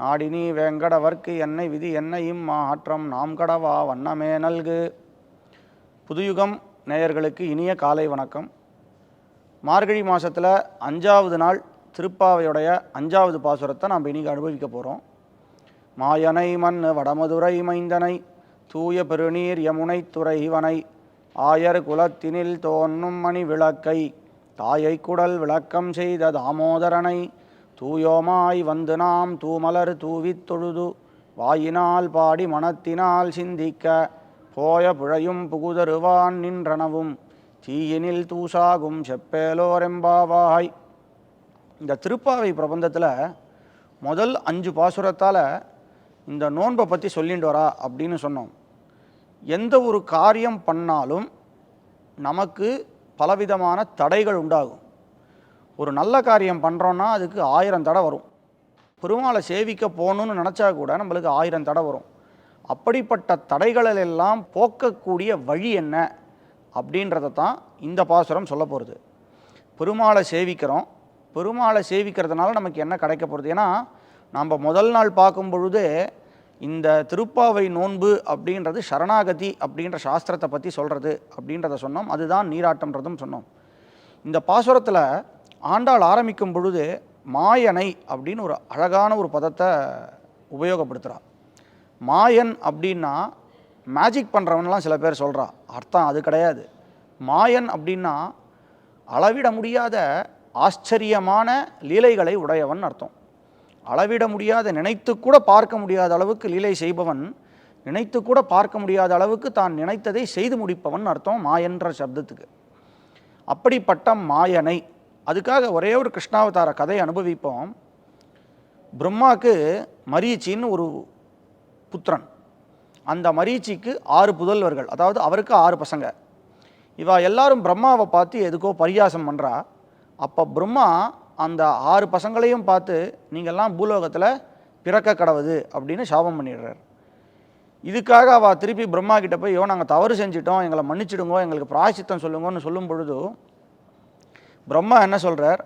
நாடினி வேங்கடவர்க்கு என்னை விதி என்னையும் மாற்றம் நாம் கடவா வண்ணமே நல்கு. புதுயுகம் நேயர்களுக்கு இனிய காலை வணக்கம். மார்கழி மாதத்தில் அஞ்சாவது நாள் திருப்பாவையுடைய அஞ்சாவது பாசுரத்தை நாம் இனிக்கு அனுபவிக்க போகிறோம் மாயனை மண் வடமதுரை மைந்தனை தூய பெருநீர் யமுனை துறைவனை ஆயர் குலத்தினில் தோன்றும் மணி விளக்கை தாயை குடல் விளக்கம் செய்த தாமோதரனை தூயோமாய் வந்து நாம் தூமலர் தூவித் தொழுது வாயினால் பாடி மனத்தினால் சிந்திக்க போய புழையும் புகுதருவான் நின்றனவும் தீயினில் தூசாகும் செப்பேலோரெம்பாவாய். இந்த திருப்பாவை பிரபந்தத்தில் முதல் அஞ்சு பாசுரத்தால் இந்த நோன்பை பற்றி சொல்லிட்டு வரா அப்படின்னு சொன்னோம். எந்த ஒரு காரியம் பண்ணாலும் நமக்கு பலவிதமான தடைகள் உண்டாகும். ஒரு நல்ல காரியம் பண்ணுறோன்னா அதுக்கு ஆயிரம் தடை வரும். பெருமாளை சேவிக்க போகணுன்னு நினச்சா கூட நம்மளுக்கு ஆயிரம் தடை வரும். அப்படிப்பட்ட தடைகளெல்லாம் போக்கக்கூடிய வழி என்ன? அப்படின்றத தான் இந்த பாசுரம் சொல்ல போகிறது பெருமாளை சேவிக்கிறோம். பெருமாளை சேவிக்கிறதுனால நமக்கு என்ன கிடைக்க போகிறது ஏன்னா நம்ம முதல் நாள் பார்க்கும் பொழுதே இந்த திருப்பாவை நோன்பு அப்படின்றது சரணாகதி அப்படின்ற சாஸ்திரத்தை பற்றி சொல்கிறது அப்படின்றத சொன்னோம். அதுதான் நீராட்டம்ன்றதும் சொன்னோம். இந்த பாசுரத்தில் ஆண்டாள் ஆரம்பிக்கும் பொழுது மாயனை அப்படின்னு ஒரு அழகான ஒரு பதத்தை உபயோகப்படுத்துகிறா மாயன் அப்படின்னா மேஜிக் பண்ணுறவன்லாம் சில பேர் சொல்கிறா அர்த்தம் அது கிடையாது. மாயன் அப்படின்னா அளவிட முடியாத ஆச்சரியமான லீலைகளை உடையவன் அர்த்தம். அளவிட முடியாத நினைத்து கூட பார்க்க முடியாத அளவுக்கு லீலை செய்பவன் நினைத்து கூட பார்க்க முடியாத அளவுக்கு தான் நினைத்ததை செய்து முடிப்பவன் அர்த்தம் மாயன்ற சப்தத்துக்கு. அப்படிப்பட்ட மாயனை அதுக்காக ஒரே ஒரு கிருஷ்ணாவதார கதையை அனுபவிப்போம். பிரம்மாவுக்கு மரீச்சின்னு ஒரு புத்திரன். அந்த மரீச்சிக்கு ஆறு புதல்வர்கள் அதாவது அவருக்கு ஆறு பசங்க. இவா எல்லாரும் பிரம்மாவை பார்த்து எதுக்கோ பரியாசம் பண்ணுறா அப்போ பிரம்மா அந்த ஆறு பசங்களையும் பார்த்து நீங்கள்லாம் பூலோகத்தில் பிறக்க கடவுது அப்படின்னு சாபம் பண்ணிடுறார். இதுக்காக அவள் திருப்பி பிரம்மா கிட்ட போய் யோ நாங்கள் தவறு செஞ்சிட்டோம். எங்களை மன்னிச்சிடுங்கோ. எங்களுக்கு பிராயசித்தம் சொல்லுங்கன்னு சொல்லும் பொழுது பிரம்மா என்ன சொல்கிறார்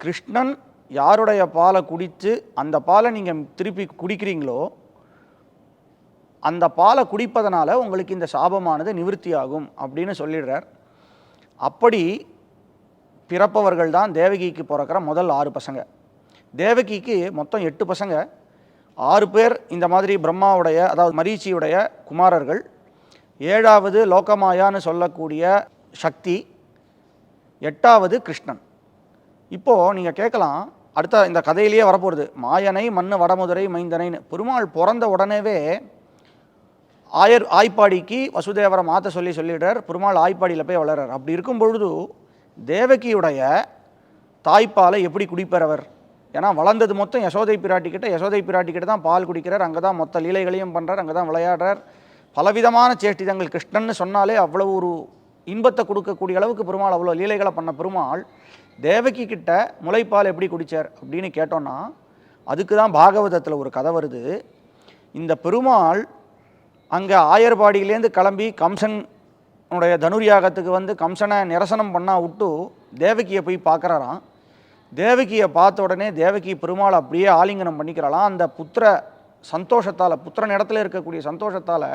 கிருஷ்ணன் யாருடைய பாலை குடித்து அந்த பாலை நீங்கள் திருப்பி குடிக்கிறீங்களோ அந்த பாலை குடிப்பதனால உங்களுக்கு இந்த சாபமானது நிவிருத்தி அப்படின்னு சொல்லிடுறார். அப்படி பிறப்பவர்கள் தான் தேவகிக்கு பிறக்கிற முதல் ஆறு பசங்க. தேவகிக்கு மொத்தம் எட்டு பசங்க. ஆறு பேர் இந்த மாதிரி பிரம்மாவுடைய அதாவது மரீச்சியுடைய குமாரர்கள். ஏழாவது லோகமாயான்னு சொல்லக்கூடிய சக்தி எட்டாவது கிருஷ்ணன். இப்போது நீங்கள் கேட்கலாம் அடுத்த இந்த கதையிலேயே வரப்போகிறது மாயனை மண் வடமுதுரை மைந்தனைன்னு. பெருமாள் பிறந்த உடனேவே ஆயர் ஆய்ப்பாடிக்கு வசுதேவரை மாற்ற சொல்லி சொல்லிடுறார். பெருமாள் ஆய்ப்பாடியில் போய் வளர்றார். அப்படி இருக்கும் பொழுது தேவகியுடைய தாய்ப்பாலை எப்படி குடிப்பறவர் ஏன்னா வளர்ந்தது மொத்தம் யசோதை பிராட்டி கிட்ட யசோதை பிராட்டி கிட்ட தான் பால் குடிக்கிறார். அங்கே தான் மொத்த லீலைகளையும் பண்ணுறார் அங்கே தான் விளையாடுறார். பலவிதமான சேஷ்டிதங்கள் கிருஷ்ணன்னு சொன்னாலே அவ்வளோ ஒரு இன்பத்தை கொடுக்கக்கூடிய அளவுக்கு பெருமாள் அவ்வளோ லீலைகளை பண்ண பெருமாள் தேவகி கிட்ட முளைப்பால் எப்படி குடித்தார் அப்படின்னு கேட்டோன்னா அதுக்கு தான் பாகவதத்தில் ஒரு கதை வருது. இந்த பெருமாள் அங்கே ஆயர்பாடியிலேருந்து கிளம்பி கம்சன் உன்னுடைய தனுர்யாகத்துக்கு வந்து கம்சனை நிரசனம் பண்ணா விட்டு தேவகியை போய் பார்க்குறாராம். தேவகியை பார்த்த உடனே தேவகி பெருமாள் அப்படியே ஆலிங்கனம் பண்ணிக்கிறாளாம். அந்த புத்திர சந்தோஷத்தால் புத்திரன் இடத்துல இருக்கக்கூடிய சந்தோஷத்தால்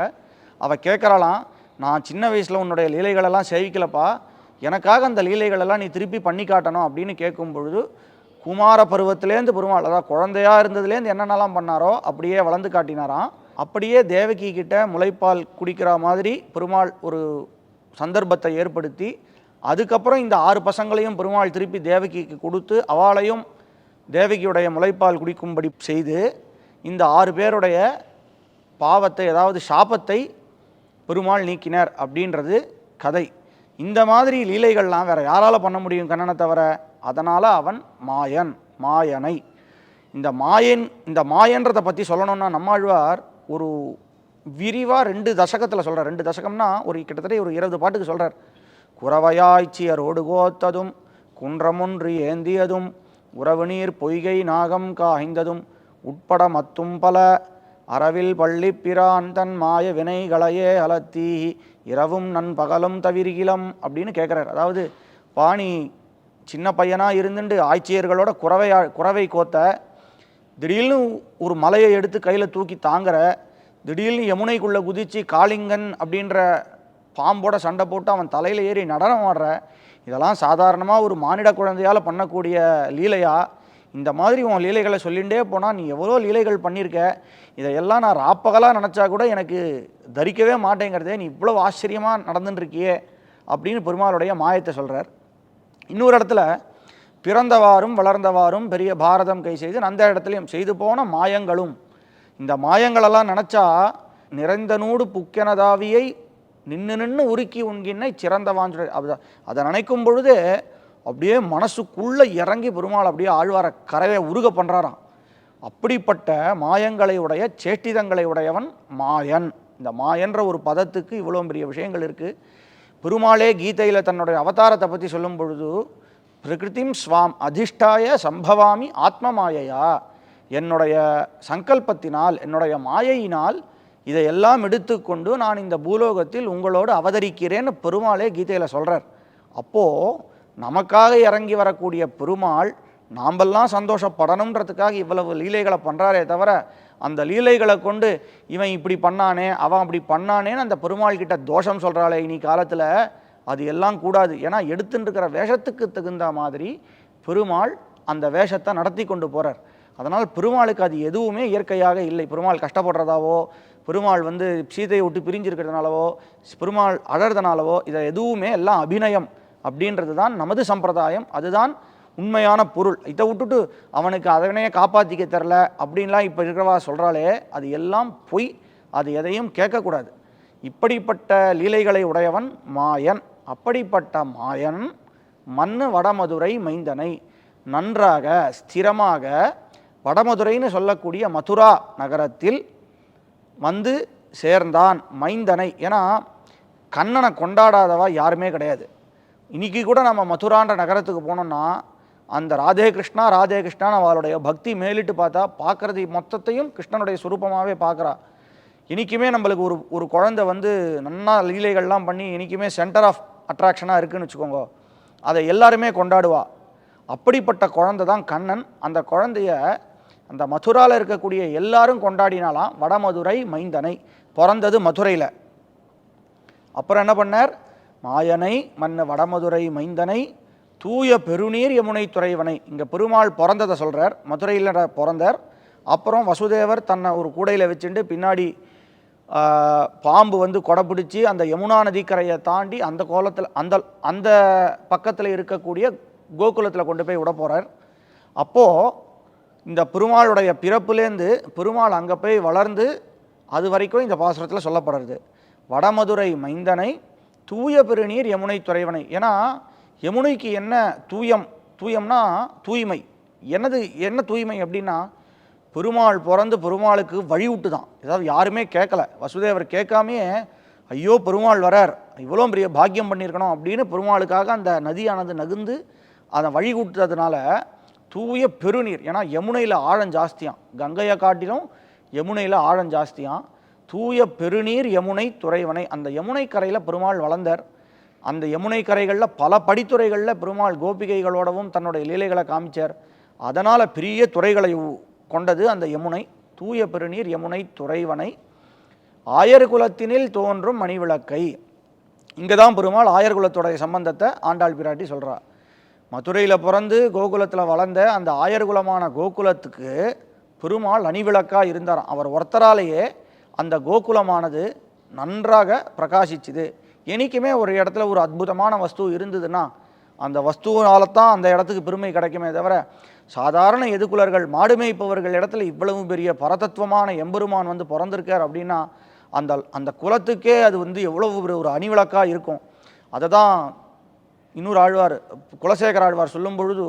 அவள் கேட்குறாளாம் நான் சின்ன வயசில் உன்னுடைய லீலைகளெல்லாம் சேவிக்கலப்பா. எனக்காக அந்த லீலைகளெல்லாம் நீ திருப்பி பண்ணி காட்டணும் அப்படின்னு கேட்கும் பொழுது குமார பருவத்திலேருந்து பெருமாள் அதாவது குழந்தையாக இருந்ததுலேருந்து என்னென்னலாம் பண்ணாரோ அப்படியே வளர்ந்து காட்டினாராம். அப்படியே தேவகி கிட்ட முளைப்பால் குடிக்கிற மாதிரி பெருமாள் ஒரு சந்தர்ப்பத்தை ஏற்படுத்தி அதுக்கப்புறம் இந்த ஆறு பசங்களையும் பெருமாள் திருப்பி தேவகிக்கு கொடுத்து அவளையும் தேவகியுடைய முளைப்பால் குடிக்கும்படி செய்து இந்த ஆறு பேருடைய பாவத்தை அதாவது சாபத்தை பெருமாள் நீக்கினார் அப்படின்றது கதை. இந்த மாதிரி லீலைகள்லாம் வேற யாரால் பண்ண முடியும் கண்ணனை தவிர? அதனால் அவன் மாயன் மாயனை. இந்த மாயன் இந்த மாயன்றதை பற்றி சொல்லணும்னா நம்மாழ்வார் ஒரு விரிவாக ரெண்டு தசகத்தில் சொல்கிறார் ரெண்டு தசகம்னா ஒரு கிட்டத்தட்ட ஒரு இருபது பாட்டுக்கு சொல்கிறார் குறவையாய்ச்சியரோடு கோத்ததும் குன்றமொன்று ஏந்தியதும் உறவு நீர் பொய்கை நாகம் காய்ந்ததும் உட்பட மத்தும் பல அறவில் பள்ளி பிரான் தன் மாய வினைகளையே அலத்தி இரவும் நன் பகலும் தவிர்கிலம் அப்படின்னு கேட்குறாரு அதாவது பாணி சின்ன பையனாக இருந்துட்டு ஆட்சியர்களோட குறவை குறவை கோத்த திடீர்னு ஒரு மலையை எடுத்து கையில் தூக்கி தாங்குற திடீர்னு யமுனைக்குள்ளே குதித்து காளிங்கன் அப்படின்ற பாம்போட சண்டை போட்டு அவன் தலையில் ஏறி நடனம் ஆடுற இதெல்லாம் சாதாரணமாக ஒரு மானிட குழந்தையால் பண்ணக்கூடிய லீலையாக இந்த மாதிரி உன் லீலைகளை சொல்லிகிட்டே போனால் நீ எவ்வளோ லீலைகள் பண்ணியிருக்க? இதையெல்லாம் நான் ராப்பகலாக நினச்சா கூட எனக்கு தரிக்கவே மாட்டேங்கிறதே நீ இவ்வளோ ஆச்சரியமாக நடந்துட்டுருக்கியே அப்படின்னு பெருமாளுடைய மாயத்தை சொல்கிறார் இன்னொரு இடத்துல பிறந்தவாறும் வளர்ந்தவாறும் பெரிய பாரதம் கை செய்து அந்த இடத்துலையும் செய்து போன மாயங்களும். இந்த மாயங்களெல்லாம் நினச்சா நிறைந்த நூடு புக்கெனதாவியை நின்று நின்று உருக்கி உண்கின்னை சிறந்தவான் சொல்லி அதை அதை நினைக்கும் பொழுது அப்படியே மனசுக்குள்ளே இறங்கி பெருமாள் அப்படியே ஆழ்வார கரையை உருக பண்ணுறாராம் அப்படிப்பட்ட மாயங்களை உடைய சேட்டிதங்களை உடையவன் மாயன். இந்த மாயன்ற ஒரு பதத்துக்கு இவ்வளோ பெரிய விஷயங்கள் இருக்குது பெருமாளே கீதையில் தன்னுடைய அவதாரத்தை பற்றி சொல்லும் பொழுது பிரகிருதிம் ஸ்வாம் அதிஷ்டாய சம்பவாமி ஆத்ம மாயையா? என்னுடைய சங்கல்பத்தினால் என்னுடைய மாயையினால் இதையெல்லாம் எடுத்துக்கொண்டு நான் இந்த பூலோகத்தில் உங்களோடு அவதரிக்கிறேன்னு பெருமாளே கீதையில் சொல்கிறார் அப்போது நமக்காக இறங்கி வரக்கூடிய பெருமாள் நாம்பெல்லாம் சந்தோஷப்படணுன்றதுக்காக இவ்வளவு லீலைகளை பண்ணுறாரே தவிர அந்த லீலைகளை கொண்டு இவன் இப்படி பண்ணானே அவன் அப்படி பண்ணானேன்னு அந்த பெருமாள் கிட்ட தோஷம் சொல்கிறாளே இனி காலத்தில் அது எல்லாம் கூடாது. ஏன்னா எடுத்துட்டுருக்கிற வேஷத்துக்கு தகுந்த மாதிரி பெருமாள் அந்த வேஷத்தை நடத்தி கொண்டு போகிறார் அதனால் பெருமாளுக்கு அது எதுவுமே இயற்கையாக இல்லை. பெருமாள் கஷ்டப்படுறதாவோ பெருமாள் வந்து சீதையை விட்டு பிரிஞ்சிருக்கிறதுனாலவோ பெருமாள் அழறதுனாலவோ இதை எதுவுமே எல்லாம் அபிநயம். அப்படின்றது தான் நமது சம்பிரதாயம். அதுதான் உண்மையான பொருள். இதை விட்டுட்டு அவனுக்கு அதனையே காப்பாற்றிக்க தெரில அப்படின்லாம் இப்போ இருக்கிறவா சொல்கிறாளே அது எல்லாம் பொய். அது எதையும் கேட்கக்கூடாது. இப்படிப்பட்ட லீலைகளை உடையவன் மாயன். அப்படிப்பட்ட மாயன் மண்ணு வடமதுரை மைந்தனை. நன்றாக ஸ்திரமாக வடமதுரைன்னு சொல்லக்கூடிய மதுரா நகரத்தில் வந்து சேர்ந்தான் மைந்தனை. ஏன்னா கண்ணனை கொண்டாடாதவா யாருமே கிடையாது. இன்னைக்கு கூட நம்ம மதுரான்ற நகரத்துக்கு போனோம்னா அந்த ராதே கிருஷ்ணா ராதே கிருஷ்ணான்னு அவளுடைய பக்தி மேலிட்டு பார்த்தா பார்க்குறது மொத்தத்தையும் கிருஷ்ணனுடைய சுரூபமாகவே பார்க்குறா. இன்றைக்குமே நம்மளுக்கு ஒரு ஒரு குழந்தை வந்து நன்னா லீலைகள்லாம் பண்ணி இன்றைக்குமே சென்டர் ஆஃப் அட்ராக்ஷனாக இருக்குன்னு வச்சுக்கோங்க. அதை எல்லாருமே கொண்டாடுவா. அப்படிப்பட்ட குழந்தை தான் கண்ணன். அந்த குழந்தைய அந்த மதுராவில் இருக்கக்கூடிய எல்லாரும் கொண்டாடினாலாம் வடமதுரை மைந்தனை. பிறந்தது மதுரையில். அப்புறம் என்ன பண்ணார்? மாயனை மன்ன வடமதுரை மைந்தனை தூய பெருநீர் யமுனை துறைவனை. இங்கே பெருமாள் பிறந்ததை சொல்கிறார் மதுரையில் பிறந்தார். அப்புறம் வசுதேவர் தன்னை ஒரு கூடையில் வச்சுட்டு பின்னாடி பாம்பு வந்து கொடை பிடிச்சி அந்த யமுனா நதிக்கரையை தாண்டி அந்த கோலத்தில் அந்த அந்த பக்கத்தில் இருக்கக்கூடிய கோகுலத்தில் கொண்டு போய் விட போகிறார் அப்போது இந்த பெருமாளுடைய பிறப்புலேருந்து பெருமாள் அங்கே போய் வளர்ந்து அது வரைக்கும் இந்த பாசுரத்தில் சொல்லப்படுறது. வடமதுரை மைந்தனை தூய பெருநீர் யமுனை துறைவனை. ஏன்னா யமுனைக்கு என்ன தூயம்? தூயம்னா தூய்மை. என்னது என்ன தூய்மை அப்படின்னா பெருமாள் பிறந்து பெருமாளுக்கு வழிவிட்டு தான் ஏதாவது யாருமே கேட்கல. வசுதேவர் கேட்காமே ஐயோ பெருமாள் வரார். இவ்வளோ பெரிய பாக்கியம் பண்ணியிருக்கணும் அப்படின்னு பெருமாளுக்காக அந்த நதியானது நகுந்து அதை வழி கூட்டுறதுனால தூய பெருநீர். ஏன்னா யமுனையில் ஆழம் ஜாஸ்தியாம். கங்கையை காட்டிலும் யமுனையில் ஆழம் ஜாஸ்தியாம். தூய பெருநீர் யமுனை துறைவனை. அந்த யமுனை கரையில் பெருமாள் வளர்ந்தார். அந்த யமுனை கரைகளில் பல படித்துறைகளில் பெருமாள் கோபிகைகளோடவும் தன்னுடைய லீலைகளை காமிச்சார். அதனால் பெரிய துறைகளை உ- கொண்டது அந்த யமுனை. தூய பெருநீர் யமுனை துறைவனை. ஆயர் குலத்தினில் தோன்றும் மணிவிளக்கை. இங்கே தான் பெருமாள் ஆயர் குலத்துடைய சம்பந்தத்தை ஆண்டாள் பிராட்டி சொல்கிறார் மதுரையில் பிறந்து கோகுலத்தில் வளர்ந்த அந்த ஆயர் குலமான கோகுலத்துக்கு பெருமாள் அணிவிளக்காக இருந்தாராம். அவர் ஒருத்தராலேயே அந்த கோகுலமானது நன்றாக பிரகாசிச்சுது. என்றைக்குமே ஒரு இடத்துல ஒரு அற்புதமான வஸ்து இருந்ததுன்னா அந்த வஸ்துவினால தான் அந்த இடத்துக்கு பெருமை கிடைக்குமே தவிர சாதாரண எதுக்குலர்கள் மாடு மேய்ப்பவர்கள் இடத்துல இவ்வளவு பெரிய பரதத்துவமான எம்பெருமான் வந்து பிறந்திருக்கார் அப்படின்னா அந்த அந்த குலத்துக்கே அது வந்து எவ்வளவு ஒரு ஒரு அணிவிளக்காக இருக்கும். அதை தான் இன்னொரு ஆழ்வார் குலசேகர ஆழ்வார் சொல்லும் பொழுது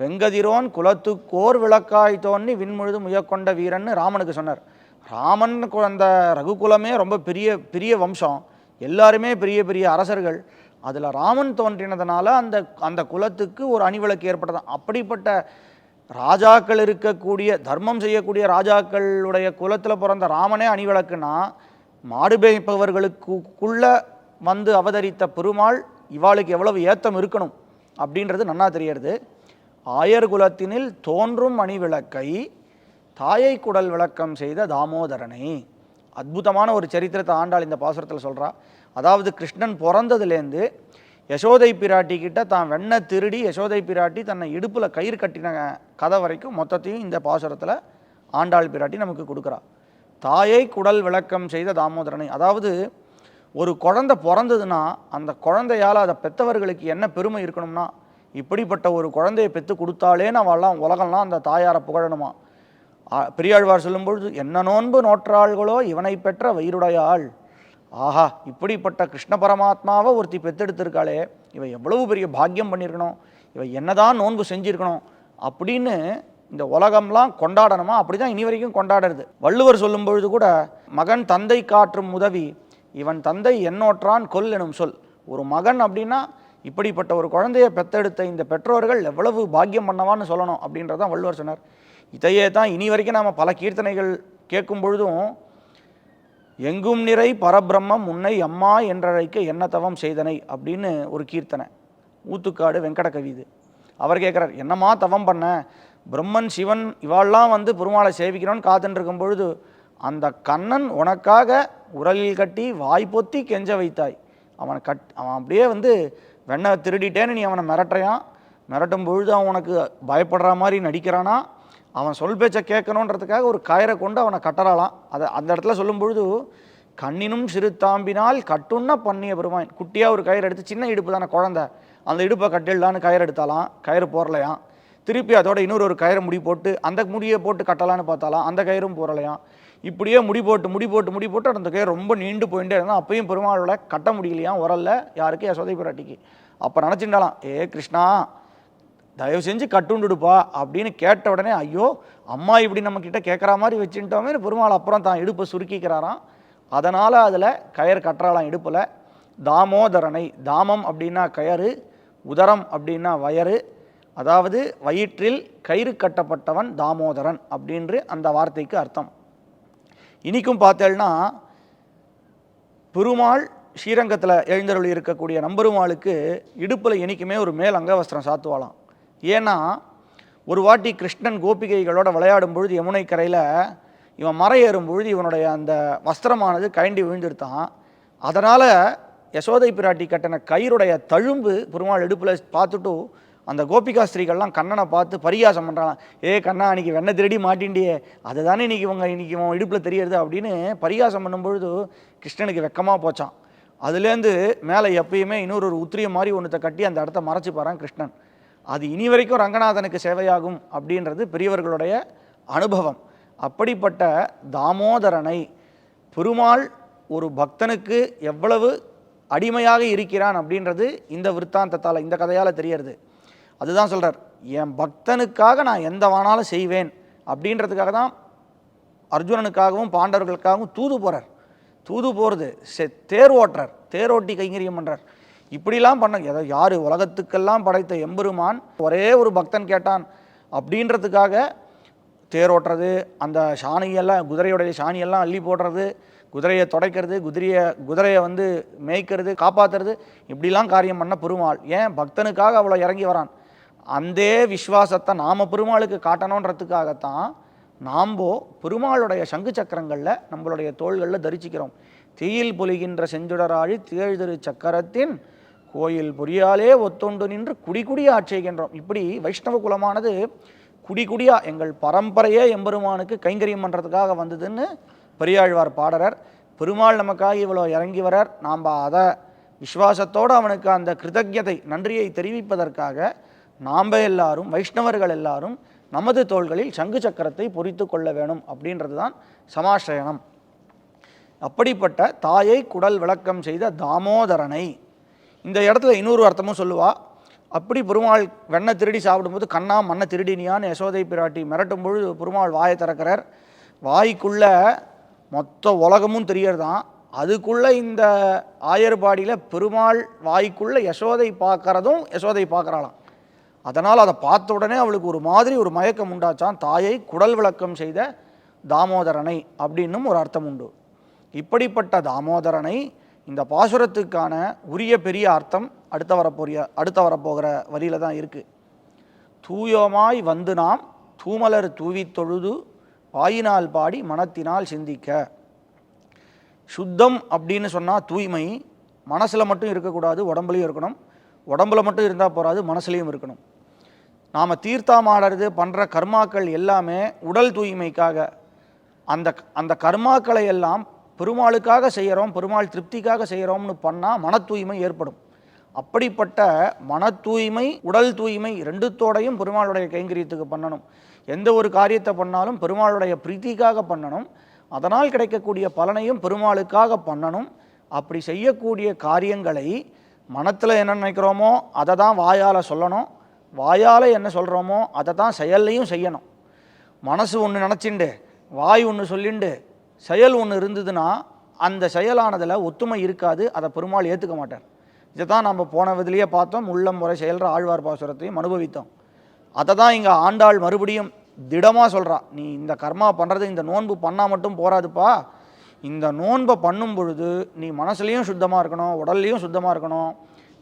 வெங்கதிரோன் குலத்துக்கோர் விளக்காய் தோன்றி விண்முழுது முயக்கொண்ட வீரன்னு ராமனுக்கு சொன்னார். ராமன் குழந்த ரகுகுலமே ரொம்ப பெரிய பெரிய வம்சம். எல்லாருமே பெரிய பெரிய அரசர்கள். அதில் ராமன் தோன்றினதுனால அந்த அந்த குலத்துக்கு ஒரு அணிவிளக்கு ஏற்பட்டது. அப்படிப்பட்ட ராஜாக்கள் இருக்கக்கூடிய தர்மம் செய்யக்கூடிய ராஜாக்களுடைய குலத்தில் பிறந்த ராமனே அணிவிளக்குனா மாடு மேய்ப்பவர்களுக்குள்ள வந்து அவதரித்த பெருமாள் இவாளுக்கு எவ்வளவு ஏத்தம் இருக்கணும் அப்படின்றது நன்னா தெரியறது. ஆயர் குலத்தினில் தோன்றும் அணிவிளக்கை தாயை குடல் விளக்கம் செய்த தாமோதரனை. அற்புதமான ஒரு சரித்திரத்தை ஆண்டாள் இந்த பாசுரத்தில் சொல்கிறா அதாவது கிருஷ்ணன் பிறந்ததுலேருந்து யசோதை பிராட்டி கிட்ட தான் வெண்ணை திருடி யசோதை பிராட்டி தன்னை இடுப்பில் கயிறு கட்டின கதை வரைக்கும் மொத்தத்தையும் இந்த பாசுரத்தில் ஆண்டாள் பிராட்டி நமக்கு கொடுக்குறா. தாயை குடல் விளக்கம் செய்த தாமோதரனை அதாவது ஒரு குழந்தை பிறந்ததுன்னா அந்த குழந்தையால் அதை பெற்றவர்களுக்கு என்ன பெருமை இருக்கணும்னா இப்படிப்பட்ட ஒரு குழந்தையை பெற்று கொடுத்தாலே அவள்லாம் உலகம்லாம் அந்த தாயாரை புகழணுமா? பெரியாழ்வார் சொல்லும்பொழுது என்ன நோன்பு நோற்றாள்களோ இவனை பெற்ற வயிறுடையாள். ஆஹா இப்படிப்பட்ட கிருஷ்ண பரமாத்மாவை ஒருத்தி பெத்தெடுத்திருக்காளே இவை எவ்வளவு பெரிய பாக்கியம் பண்ணியிருக்கணும் இவை என்னதான் நோன்பு செஞ்சுருக்கணும் அப்படின்னு இந்த உலகம்லாம் கொண்டாடணுமா? அப்படி தான் இனி வரைக்கும் கொண்டாடுறது. வள்ளுவர் சொல்லும் பொழுது கூட மகன் தந்தை காற்றும் உதவி இவன் தந்தை என்னோற்றான் கொல் எனும் சொல். ஒரு மகன் அப்படின்னா இப்படிப்பட்ட ஒரு குழந்தையை பெத்தெடுத்த இந்த பெற்றோர்கள் எவ்வளவு பாக்கியம் பண்ணவான்னு சொல்லணும் அப்படின்றதான் வள்ளுவர் சொன்னார். இதையே தான் இனி வரைக்கும் நாம் பல கீர்த்தனைகள் கேட்கும் பொழுதும் எங்கும் நிறை பரபிரம்மம் உன்னை அம்மா என்றழைக்க என்ன தவம் செய்தனை? அப்படின்னு ஒரு கீர்த்தனை. ஊத்துக்காடு வெங்கட கவி இது. அவர் கேட்குறார் என்னம்மா தவம் பண்ண? பிரம்மன் சிவன் இவாள்லாம் வந்து பெருமாளை சேவிக்கிறோன்னு காத்துட்டு பொழுது அந்த கண்ணன் உனக்காக உரலில் கட்டி வாய் பொத்தி கெஞ்ச வைத்தாய். அவனை கட் அவன் அப்படியே வந்து வெண்ணை திருடிட்டேன்னு நீ அவனை மிரட்டுறையான் மிரட்டும் பொழுது அவன் உனக்கு பயப்படுற மாதிரி நடிக்கிறானா? அவன் சொல் பேச்சை கேட்கணுன்றதுக்காக ஒரு கயிறை கொண்டு அவனை கட்டறாளாம். அதை அந்த இடத்துல சொல்லும் பொழுது கண்ணினும் சிறு தாம்பினால் கட்டுன்னா பண்ணிய பெருமான். குட்டியாக ஒரு கயிறு எடுத்து சின்ன இடுப்பு தானே குழந்தை. அந்த இடுப்பை கட்டிடலான்னு கயிறு எடுத்தாலாம் கயிறு போடலையாம். திருப்பி அதோட இன்னொரு ஒரு கயிறை முடி போட்டு அந்த முடியை போட்டு கட்டலான்னு பார்த்தாலாம் அந்த கயிறும் போரலையாம் இப்படியே முடி போட்டு முடி போட்டு முடி போட்டு அந்த கயிறு ரொம்ப நீண்டு போயிட்டே இருந்தால் அப்பயும் பெருமாளோட கட்ட முடியலையாம் உரல்ல. யாருக்கு? யசோதை பிராட்டிக்கு. அப்போ நினச்சிண்டாலாம் ஏ கிருஷ்ணா தயவு செஞ்சு கட்டுண்டுடுப்பா அப்படின்னு கேட்ட உடனே ஐயோ அம்மா இப்படி நம்மக்கிட்ட கேட்குற மாதிரி வச்சுட்டோமே பெருமாள் அப்புறம் தான் இடுப்பை சுருக்கிக்கிறாராம். அதனால் அதில் கயர் கட்டுறாளாம் இடுப்பில் தாமோதரனை தாமம் அப்படின்னா கயறு உதரம் அப்படின்னா வயறு அதாவது வயிற்றில் கயிறு கட்டப்பட்டவன் தாமோதரன் அப்படின்று அந்த வார்த்தைக்கு அர்த்தம். இனிக்கும் பார்த்தேன்னா பெருமாள் ஸ்ரீரங்கத்தில் எழுந்தருளி இருக்கக்கூடிய நம்பெருமாளுக்கு இடுப்பில் என்றைக்குமே ஒரு மேல் அங்கவஸ்திரம் சாத்துவாளாம். ஏன்னா ஒரு வாட்டி கிருஷ்ணன் கோபிகைகளோட விளையாடும் பொழுது யமுனை கரையில் இவன் மர ஏறும் பொழுது இவனுடைய அந்த வஸ்திரமானது கயண்டி விழுந்துருத்தான் அதனால் யசோதை பிராட்டி கட்டின கயிறுடைய தழும்பு பெருமாள் இடுப்பில் பார்த்துட்டு அந்த கோபிகா ஸ்திரீகள்லாம் கண்ணனை பார்த்து பரியாசம் பண்ணுறான் ஏ கண்ணா இன்னைக்கு வெண்ணை திருடி மாட்டின்டியே. அதுதானே இன்னைக்கு இவங்க இன்னைக்கு இவன் இடுப்பில் தெரியறது அப்படின்னு பரியாசம் பண்ணும்பொழுது கிருஷ்ணனுக்கு வெக்கமாக போச்சான் அதுலேருந்து மேலே எப்பயுமே இன்னொரு ஒரு உத்திரிய மாதிரி ஒன்றத்தை கட்டி அந்த இடத்த மறைச்சி பாறான் கிருஷ்ணன். அது இனி வரைக்கும் ரங்கநாதனுக்கு சேவையாகும் அப்படின்றது பெரியவர்களுடைய அனுபவம். அப்படிப்பட்ட தாமோதரனை பெருமாள் ஒரு பக்தனுக்கு எவ்வளவு அடிமையாக இருக்கிறான் அப்படின்றது இந்த விற்த்தாந்தத்தால் இந்த கதையால் தெரியறது. அதுதான் சொல்கிறார் என் பக்தனுக்காக நான் எந்த வேணாலும் செய்வேன் அப்படின்றதுக்காக தான் அர்ஜுனனுக்காகவும் பாண்டவர்களுக்காகவும் தூது போகிறார் தூது போகிறது செ தேர் ஓட்டுறார் தேர் ஓட்டி கைங்கரியம் பண்ணுறார் இப்படிலாம் பண்ண எதோ யார் உலகத்துக்கெல்லாம் படைத்த எம்பெருமான் ஒரே ஒரு பக்தன் கேட்டான். அப்படின்றதுக்காக தேர் ஓட்டுறது அந்த சாணியெல்லாம் குதிரையுடைய சாணியெல்லாம் அள்ளி போடுறது குதிரையை துடைக்கிறது குதிரையை குதிரையை வந்து மேய்க்கிறது காப்பாற்றுறது இப்படிலாம் காரியம் பண்ண பெருமாள். ஏன்? பக்தனுக்காக அவ்வளோ இறங்கி வரான். அந்தே விஸ்வாசத்தை நாம் பெருமாளுக்கு காட்டணுன்றதுக்காகத்தான் நாம்போ பெருமாளுடைய சங்கு சக்கரங்களில் நம்மளுடைய தோள்களில் தரிசிக்கிறோம் தீயில் பொலிகின்ற செஞ்சுடராழி திகழ்திரு சக்கரத்தின் கோயில் பொறியாலே ஒத்தொண்டு நின்று குடிகுடி ஆட்சேகின்றோம் இப்படி வைஷ்ணவ குலமானது குடிகுடியா எங்கள் பரம்பரையே எம்பெருமானுக்கு கைங்கரியம் பண்ணுறதுக்காக வந்ததுன்னு பெரியாழ்வார் பாடறர் பெருமாள் நமக்காக இவ்வளோ இறங்கி வரார் நாம் அதை விசுவாசத்தோடு அவனுக்கு அந்த கிருதஜதை நன்றியை தெரிவிப்பதற்காக நாம் எல்லாரும் வைஷ்ணவர்கள் எல்லாரும் நமது தோள்களில் சங்கு சக்கரத்தை பொறித்து கொள்ள வேணும் அப்படின்றது தான் சமாசிரயணம் அப்படிப்பட்ட தாயை குடல் விளக்கம் செய்த தாமோதரனை இந்த இடத்துல இன்னொரு அர்த்தமும் சொல்லுவாள் அப்படி பெருமாள் வெண்ணை திருடி சாப்பிடும்போது கண்ணா மண்ணை திருடினியான்னு யசோதை பிராட்டி மிரட்டும் பொழுது பெருமாள் வாயை திறக்கிறார். வாய்க்குள்ளே மொத்த உலகமும் தெரியறதான் அதுக்குள்ளே இந்த ஆயர்பாடியில் பெருமாள் வாய்க்குள்ளே யசோதை பார்க்கறதும் யசோதை பார்க்கறாளாம். அதனால் அதை பார்த்த உடனே அவளுக்கு ஒரு மாதிரி ஒரு மயக்கம் உண்டாச்சான் தாயை குடல் விளக்கம் செய்த தாமோதரனை அப்படின்னும் ஒரு அர்த்தம் உண்டு. இப்படிப்பட்ட தாமோதரனை இந்த பாசுரத்துக்கான உரிய பெரிய அர்த்தம் அடுத்த வரப்போறிய அடுத்த வரப்போகிற வரியில் தான் இருக்குது தூயோமாய் வந்து நாம் தூமலர் தூவி தொழுது வாயினால் பாடி மனத்தினால் சிந்திக்க. சுத்தம் அப்படின்னு சொன்னால் தூய்மை. மனசில் மட்டும் இருக்கக்கூடாது உடம்புலையும் இருக்கணும். உடம்புல மட்டும் இருந்தால் போகாது மனசுலையும் இருக்கணும். நாம் தீர்த்தமாடுறது பண்ணுற கர்மாக்கள் எல்லாமே உடல் தூய்மைக்காக. அந்த அந்த கர்மாக்களை எல்லாம் பெருமாளுக்காக செய்கிறோம் பெருமாள் திருப்திக்காக செய்கிறோம்னு பண்ணால் மன தூய்மை ஏற்படும். அப்படிப்பட்ட மன தூய்மை உடல் தூய்மை ரெண்டுத்தோடையும் பெருமாளுடைய கைங்கரியத்துக்கு பண்ணணும். எந்த ஒரு காரியத்தை பண்ணாலும் பெருமாளுடைய பிரீத்திக்காக பண்ணணும். அதனால் கிடைக்கக்கூடிய பலனையும் பெருமாளுக்காக பண்ணணும். அப்படி செய்யக்கூடிய காரியங்களை மனத்தில் என்ன நினைக்கிறோமோ அதை தான் வாயால் சொல்லணும். வாயால் என்ன சொல்கிறோமோ அதை தான் செயல்லையும் செய்யணும். மனசு ஒன்று நினச்சிண்டு வாய் ஒன்று சொல்லிண்டு செயல் ஒன்று இருந்ததுன்னா அந்த செயலானதில் ஒத்துமை இருக்காது அதை பெருமாள் ஏற்றுக்க மாட்டார். இதை தான் நம்ம போன விதிலேயே பார்த்தோம் உள்ளம் முறை செயல்ற ஆழ்வார் பாசுரத்தையும் அனுபவித்தோம். அதை தான் இங்கே ஆண்டாள் மறுபடியும் திடமாக சொல்கிறா நீ இந்த கர்மா பண்ணுறது இந்த நோன்பு பண்ணால் மட்டும் போகாதுப்பா இந்த நோன்பை பண்ணும் பொழுது நீ மனசுலையும் சுத்தமாக இருக்கணும் உடல்லையும் சுத்தமாக இருக்கணும்.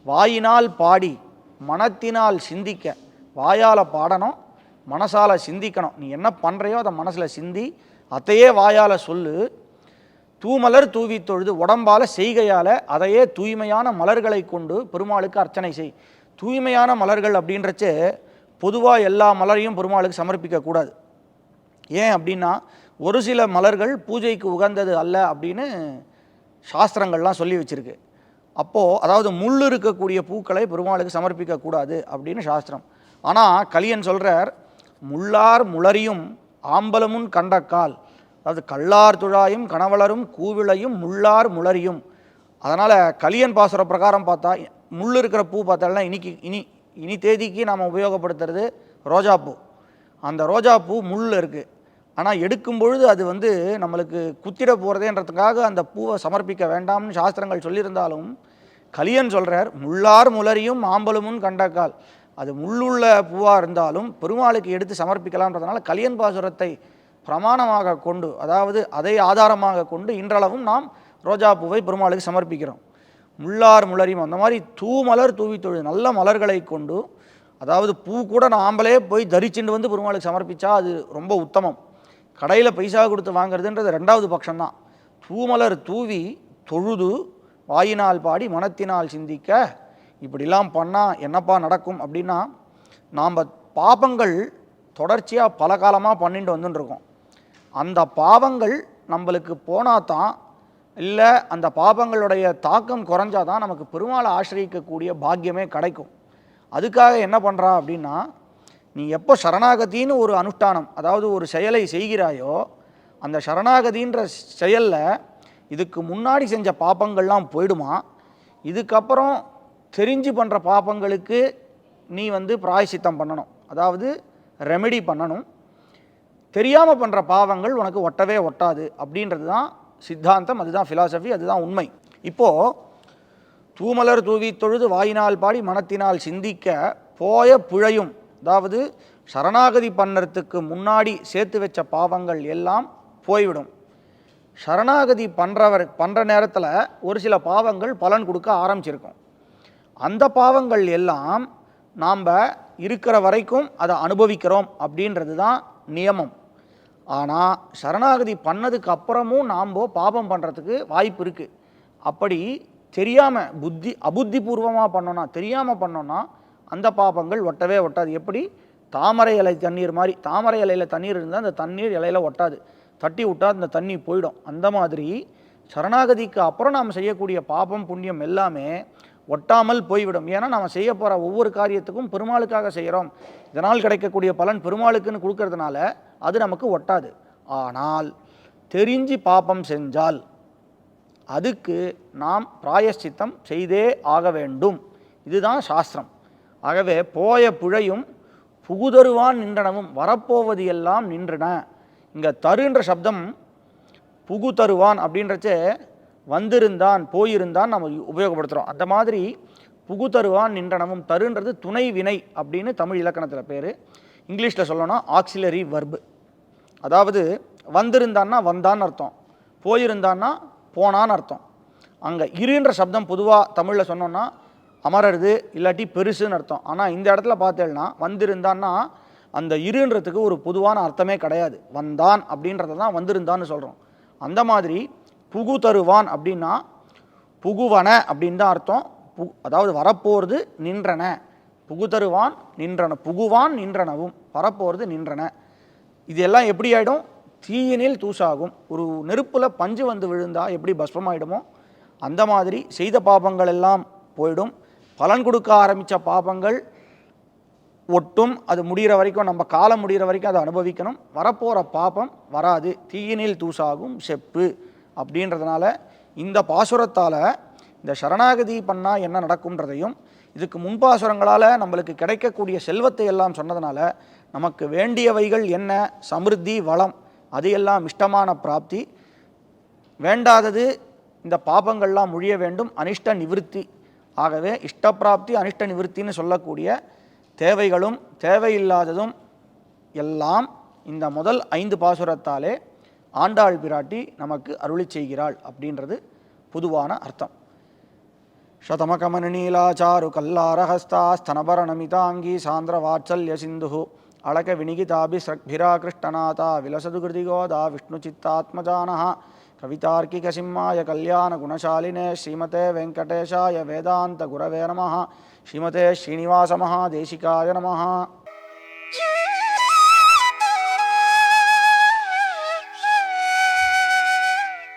வாயினால் பாடி மனத்தினால் சிந்திக்க வாயால் பாடணும் மனசால் சிந்திக்கணும். நீ என்ன பண்ணுறையோ அதை மனசில் சிந்தி அதையே வாயால் சொல்லு. தூமலர் தூவி தொழுது உடம்பால் செய்கையால் அதையே தூய்மையான மலர்களை கொண்டு பெருமாளுக்கு அர்ச்சனை செய். தூய்மையான மலர்கள் அப்படின்றச்சே பொதுவாக எல்லா மலரையும் பெருமாளுக்கு சமர்ப்பிக்கக்கூடாது ஏன் அப்படின்னா ஒரு சில மலர்கள் பூஜைக்கு உகந்தது அல்ல அப்படின்னு சாஸ்திரங்கள்லாம் சொல்லி வச்சிருக்கு. அப்போது அதாவது முள் இருக்கக்கூடிய பூக்களை பெருமாளுக்கு சமர்ப்பிக்கக்கூடாது அப்படின்னு சாஸ்திரம். ஆனால் கலியன் சொல்கிறார் முள்ளார் முளரியும் ஆம்பலமுன் கண்டக்கால் அதாவது கல்லார் துழாயும் கணவலரும் கூவிளையும் முள்ளார் முளரியும். அதனால் கலியன் பாசுர பிரகாரம் பார்த்தா முள் இருக்கிற பூ பார்த்தாலாம் இன்னைக்கு இனி இனி தேதிக்கு நாம் உபயோகப்படுத்துறது ரோஜாப்பூ அந்த ரோஜாப்பூ முள் இருக்குது ஆனால் எடுக்கும் பொழுது அது வந்து நம்மளுக்கு குத்திட போகிறதேன்றதுக்காக அந்த பூவை சமர்ப்பிக்க வேண்டாம்னு சாஸ்திரங்கள் சொல்லியிருந்தாலும் கலியன் சொல்கிறார் முள்ளார் முளரியும் மாம்பழமும் கண்டக்கால் அது முள்ளுள்ள பூவாக இருந்தாலும் பெருமாளுக்கு எடுத்து சமர்ப்பிக்கலாம்ன்றதுனால கலியன் பாசுரத்தை பிரமாணமாக கொண்டு அதாவது அதை ஆதாரமாக கொண்டு இன்றளவும் நாம் ரோஜா பூவை பெருமாளுக்கு சமர்ப்பிக்கிறோம். முள்ளார் முளரியும் அந்த மாதிரி தூமலர் தூவி தொழு நல்ல மலர்களை கொண்டு அதாவது பூ கூட நாம்பளே போய் தரிச்சுண்டு வந்து பெருமாளுக்கு சமர்ப்பித்தா அது ரொம்ப உத்தமம். கடையில் பைசா கொடுத்து வாங்குறதுன்றது ரெண்டாவது பட்சம்தான் தூமலர் தூவி தொழுது வாயினால் பாடி மனத்தினால் சிந்திக்க இப்படிலாம் பண்ணால் என்னப்பா நடக்கும் அப்படின்னா நாம் பாபங்கள் தொடர்ச்சியாக பல காலமாக பண்ணிட்டு வந்துட்டுருக்கோம் அந்த பாவங்கள் நம்மளுக்கு போனால் தான் இல்லை அந்த பாபங்களுடைய தாக்கம் குறைஞ்சா தான் நமக்கு பெருமாளை ஆசிரியக்கக்கூடிய பாக்கியமே கிடைக்கும். அதுக்காக என்ன பண்ணுறா அப்படின்னா நீ எப்போ சரணாகதின்னு ஒரு அனுஷ்டானம் அதாவது ஒரு செயலை செய்கிறாயோ அந்த சரணாகதின்ற செயலில் இதுக்கு முன்னாடி செஞ்ச பாப்பங்கள்லாம் போயிடுமா? இதுக்கப்புறம் தெரிஞ்சு பண்ணுற பாப்பங்களுக்கு நீ வந்து பிராயசித்தம் பண்ணணும். அதாவது ரெமெடி பண்ணணும். தெரியாமல் பண்ணுற பாவங்கள் உனக்கு ஒட்டவே ஒட்டாது அப்படின்றது தான் சித்தாந்தம் அதுதான் ஃபிலாசபி அதுதான் உண்மை. இப்போது தூமலர் தூவி தொழுது வாயினால் பாடி மனத்தினால் சிந்திக்க போய புழையும். அதாவது சரணாகதி பண்ணறதுக்கு முன்னாடி சேர்த்து வச்ச பாவங்கள் எல்லாம் போய்விடும். சரணாகதி பண்ணுறவர் பண்ணுற நேரத்தில் ஒரு சில பாவங்கள் பலன் கொடுக்க ஆரம்பிச்சிருக்கும். அந்த பாவங்கள் எல்லாம் நாம் இருக்கிற வரைக்கும் அதை அனுபவிக்கிறோம் அப்படின்றது தான் நியமம். ஆனால் சரணாகதி பண்ணதுக்கு அப்புறமும் நாம் பாபம் பண்ணுறதுக்கு வாய்ப்பு இருக்குது அப்படி தெரியாமல் புத்தி அபுத்திபூர்வமாக பண்ணோன்னா தெரியாமல் பண்ணோன்னா அந்த பாபங்கள் ஒட்டவே ஒட்டாது. எப்படி? தாமரை இலை தண்ணீர் மாதிரி தாமரை இலையில் தண்ணீர் இருந்தால் அந்த தண்ணீர் இலையில ஒட்டாது. தட்டி விட்டால் அந்த தண்ணி போயிடும். அந்த மாதிரி சரணாகதிக்கு அப்புறம் நாம் செய்யக்கூடிய பாபம் புண்ணியம் எல்லாமே ஒட்டாமல் போய்விடும். ஏன்னா நாம் செய்ய போகிற ஒவ்வொரு காரியத்துக்கும் பெருமாளுக்காக செய்கிறோம் இதனால் கிடைக்கக்கூடிய பலன் பெருமாளுக்குன்னு கொடுக்கறதுனால அது நமக்கு ஒட்டாது. ஆனால் தெரிஞ்சு பாபம் செஞ்சால் அதுக்கு நாம் பிராயஷ்சித்தம் செய்தே ஆக வேண்டும். இதுதான் சாஸ்திரம். ஆகவே போய புழையும் புகுதருவான் நின்றனவும் வரப்போவது எல்லாம் நின்றன. இங்கே தருன்ற சப்தம் புகு தருவான் அப்படின்றச்சே வந்திருந்தான் போயிருந்தான் நம்ம உபயோகப்படுத்துகிறோம் அந்த மாதிரி புகு தருவான் நின்றனவும் தருன்றது துணை வினை அப்படின்னு தமிழ் இலக்கணத்தில் பேர். இங்கிலீஷில் சொல்லணும்னா ஆக்சிலரி வர்பு அதாவது வந்திருந்தான்னா வந்தான்னு அர்த்தம். போயிருந்தான்னா போனான்னு அர்த்தம். அங்கே இருன்ற சப்தம் பொதுவாக தமிழில் சொன்னோன்னா அமரருது இல்லாட்டி பெருசுன்னு அர்த்தம். ஆனால் இந்த இடத்துல பார்த்தேன்னா வந்திருந்தான்னா அந்த இருன்றதுக்கு ஒரு பொதுவான அர்த்தமே கிடையாது. வந்தான் அப்படின்றத தான் வந்திருந்தான்னு சொல்கிறோம் அந்த மாதிரி புகு தருவான் அப்படின்னா புகுவன அப்படின்னு தான் அர்த்தம். பு அதாவது வரப்போகிறது நின்றன. புகு தருவான் நின்றன. புகுவான் நின்றனவும். வரப்போகிறது நின்றன. இது எல்லாம் எப்படி ஆகிடும் தீயினில் தூசாகும். ஒரு நெருப்பில் பஞ்சு வந்து விழுந்தா எப்படி பஸ்பமாயிடுமோ அந்த மாதிரி செய்த பாபங்கள் எல்லாம் போயிடும். பலன் கொடுக்க ஆரம்பித்த பாபங்கள் ஒட்டும். அது முடிகிற வரைக்கும் நம்ம காலம் முடிகிற வரைக்கும் அதை அனுபவிக்கணும். வரப்போகிற பாபம் வராது. தீயினில் தூசாகும் செப்பு. அப்படின்றதுனால இந்த பாசுரத்தால் இந்த சரணாகதி பண்ணால் என்ன நடக்கும்ன்றதையும் இதுக்கு முன்பாசுரங்களால் நம்மளுக்கு கிடைக்கக்கூடிய செல்வத்தை எல்லாம் சொன்னதுனால நமக்கு வேண்டியவைகள் என்ன? சமிருத்தி வளம். அது எல்லாம் இஷ்டமான பிராப்தி. வேண்டாதது இந்த பாபங்கள்லாம் முழிய வேண்டும். அனிஷ்ட நிவிருத்தி. ஆகவே இஷ்டப்பிராப்தி அனிஷ்ட நிவிருத்தின்னு சொல்லக்கூடிய தேவைகளும் தேவையில்லாததும் எல்லாம் இந்த முதல் ஐந்து பாசுரத்தாலே ஆண்டாள் பிராட்டி நமக்கு அருளி செய்கிறாள் அப்படின்றது பொதுவான அர்த்தம். சதமகமனநீலாச்சாரு கல்லாரஹஸ்தா ஸ்தனபரணமிதாங்கி சாந்திர வாத்சல்ய சிந்து அழக வினிகிதாபி சக்பிரா கிருஷ்ணநாதா விலசது கிருதிகோதா விஷ்ணு சித்தாத்மஜானஹா கவிதார்க்கிக சிம்மாய கல்யாண குணசாலினே ஸ்ரீமதே வெங்கடேஷாய வேதாந்த குரவே நம ஸ்ரீமதே ஸ்ரீனிவாச மகாதேசிகாய நம